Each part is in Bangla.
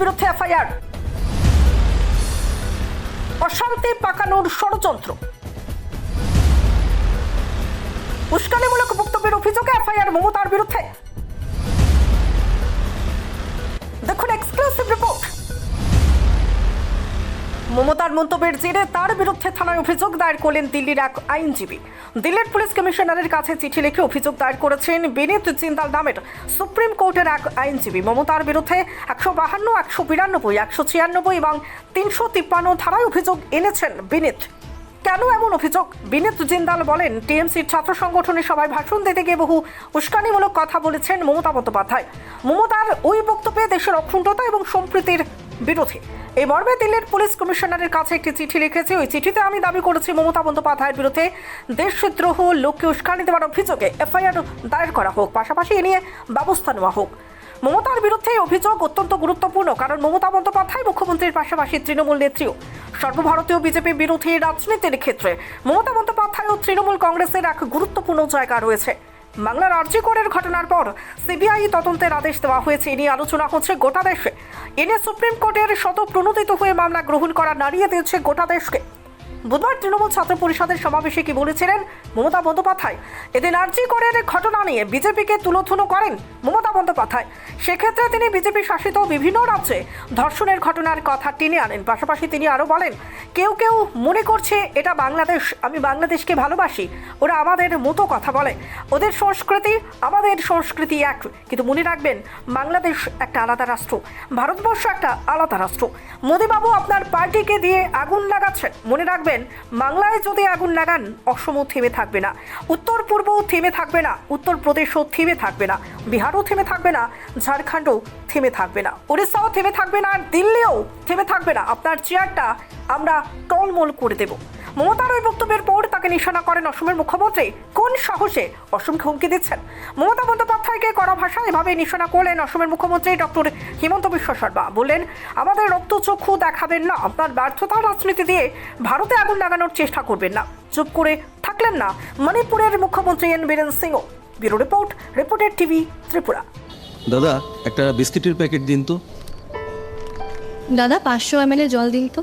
বিরুদ্ধে এফআইআর। অশান্তি পাকানোর ষড়যন্ত্র। উস্কানিমূলক বক্তব্যের অভিযোগে এফআইআর মমতার বিরুদ্ধে। মমতার মন্তব্যের জেরে তার বিরুদ্ধে থানায় অভিযোগ দায়ের করলেন দিল্লির এক আইনজীবী। দিল্লির পুলিশ কমিশনারের কাছে চিঠি লিখে অভিযোগ দায়ের করেছেন বিনীত জিন্দাল নামের সুপ্রিম কোর্টের এক আইনজীবী। মমতার বিরুদ্ধে একশো বাহান্ন, একশো বিরানব্বই, একশো ছিয়ানব্বই এবং তিনশো তিপ্পান্ন ধারায় অভিযোগ এনেছেন বিনীত। কেন এমন অভিযোগ? বিনীত জিন্দাল বলেন, টিএমসির ছাত্র সংগঠনের সভায় ভাষণ দিতে গিয়ে বহু উস্কানিমূলক কথা বলেছেন মমতা বন্দ্যোপাধ্যায়। মমতার ওই বক্তব্যে দেশের অখণ্ডতা এবং সম্প্রীতির বিরোধী। এই মর্মে দিল্লির পুলিশ কমিশনারের কাছে একটি চিঠি লিখেছে। ওই চিঠিতে আমি দাবি করেছি, মমতা বন্দ্যোপাধ্যায়ের বিরুদ্ধে দেশদ্রোহ লোককে উস্কানি দেওয়ার অভিযোগে এফআইআর দায়ের করা হোক, পাশাপাশি এ নিয়ে ব্যবস্থা নেওয়া হোক। মমতার বিরুদ্ধে এই অভিযোগ অত্যন্ত গুরুত্বপূর্ণ, কারণ মমতা বন্দ্যোপাধ্যায় মুখ্যমন্ত্রীর পাশাপাশি তৃণমূল নেত্রীও। সর্বভারতীয় বিজেপি বিরোধী রাজনীতির ক্ষেত্রে মমতা বন্দ্যোপাধ্যায় ও তৃণমূল কংগ্রেসের এক গুরুত্বপূর্ণ জায়গা রয়েছে। বাংলার আর্যিকরের ঘটনার পর সিবিআই তদন্তের আদেশ দেওয়া হয়েছে। এ নিয়ে আলোচনা হচ্ছে গোটা দেশে। এ নিয়ে সুপ্রিম কোর্টের শত প্রণোদিত হয়ে মামলা গ্রহণ করা নাড়িয়ে দিয়েছে গোটা দেশকে। বুধবার তৃণমূল ছাত্র পরিষদের সমাবেশে কি বলেছিলেন? মমতা বন্দ্যোপাধ্যায়। এদিন আর্জি করের ঘটনা নিয়ে বিজেপিকে তুলোধুনো করেন মমতা বন্দ্যোপাধ্যায়। সেক্ষেত্রে তিনি বিজেপি শাসিত বিভিন্ন রাজ্যে ধর্ষণের ঘটনার কথা টেনে আনেন। পাশাপাশি তিনি আরও বলেন, কেউ কেউ মনে করছে এটা বাংলাদেশ, আমি বাংলাদেশকে ভালোবাসি। ওরা আমাদের মতো কথা বলে। ওদের সংস্কৃতি আমাদের সংস্কৃতি এক। কিন্তু মনে রাখবেন, বাংলাদেশ একটা আলাদা রাষ্ট্র। ভারতবর্ষ একটা আলাদা রাষ্ট্র। মোদীবাবু আপনার পার্টিকে দিয়ে আগুন লাগাচ্ছেন। মনে রাখবেন বাংলায় যদি আগুন লাগান, অসমও থেমে থাকবে না। উত্তর পূর্বও থেমে থাকবে না উত্তরপ্রদেশও থেমে থাকবে না, বিহারও থেমে থাকবে না, ঝাড়খণ্ডও থেমে থাকবে না উড়িষ্যাও থেমে থাকবে না, আর দিল্লিও থেমে থাকবে না। আপনার চেয়ারটা আমরা টলমল করে দেব। মমতার ওই বক্তব্যের পর তাকে নিশানা করেন অসমের মুখ্যমন্ত্রী। কোন সাহসে অসমকে হুমকি দিচ্ছেন? মমতা বন্দ্যোপাধ্যায়কে কড়া ভাষায় এভাবে নিশানা করলেন অসমের মুখ্যমন্ত্রী ডক্টর হিমন্ত বিশ্ব শর্মা। বললেন আমাদের রক্তচক্ষু দেখাবেন না আপনার ব্যর্থতার রাজনীতি দিয়ে ভারতে আগুন লাগানোর চেষ্টা করবেন না। চুপ করে থাকলেন না। মণিপুরের মুখ্যমন্ত্রী এন বীরেন সিংও। ব্যুরো রিপোর্ট রিপোর্টের টিভি ত্রিপুরা। দাদা একটা বিস্কিটের প্যাকেট দিন তো। দাদা পাঁচশো এম জল দিন তো।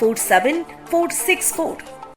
47 464